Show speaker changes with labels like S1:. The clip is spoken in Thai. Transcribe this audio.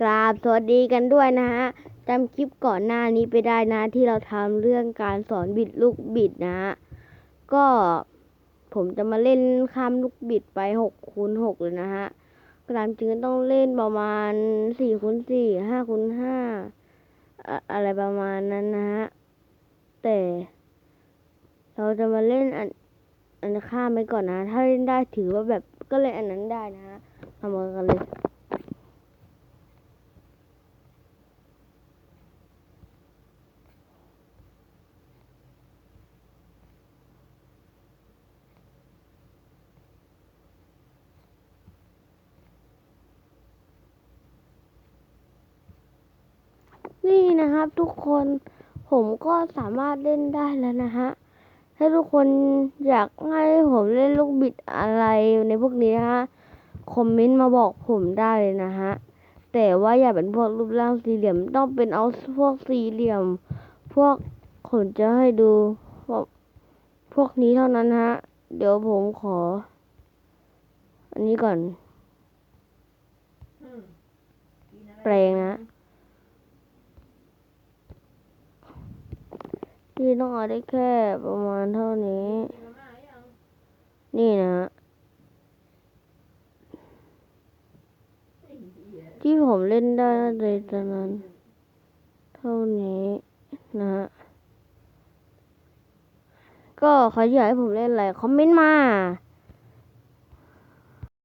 S1: กราบสวัสดีกันด้วยนะฮะจำคลิปก่อนหน้านี้ไปได้นะที่เราทำเรื่องการสอนบิดลูกบิดนะฮะก็ผมจะมาเล่นข้ามลูกบิดไปหกคูณหกเลยนะฮะตามจริงก็ต้องเล่นประมาณสี่คูณสี่ห้าคูณห้าอะอะไรประมาณนั้นนะฮะแต่เราจะมาเล่นอันอันข้ามไปก่อนนะ ถ้าเล่นได้ถือว่าแบบก็เล่นอันนั้นได้นะฮะทำกันเลย นี่นะครับ ทุกคนผมก็สามารถเล่นได้แล้วนะฮะ ถ้าทุกคนอยากให้ผมเล่นลูกบิดอะไรในพวกนี้นะฮะ คอมเมนต์มาบอกผมได้เลยนะฮะ แต่ว่าอย่าเป็นพวกรูปร่างสี่เหลี่ยม ต้องเป็นเอาพวกสี่เหลี่ยม พวกผมจะให้ดูพวกพวกนี้เท่านั้นฮะ เดี๋ยวผมขอ อันนี้ก่อน แปลงนะ ที่ต้องเอาได้แค่ประมาณเท่านี้ นี่นะ ที่ผมเล่นได้เลยตอนนั้น เท่านี้นะ ก็เขาอยากให้ผมเล่นอะไร คอมเมนต์มา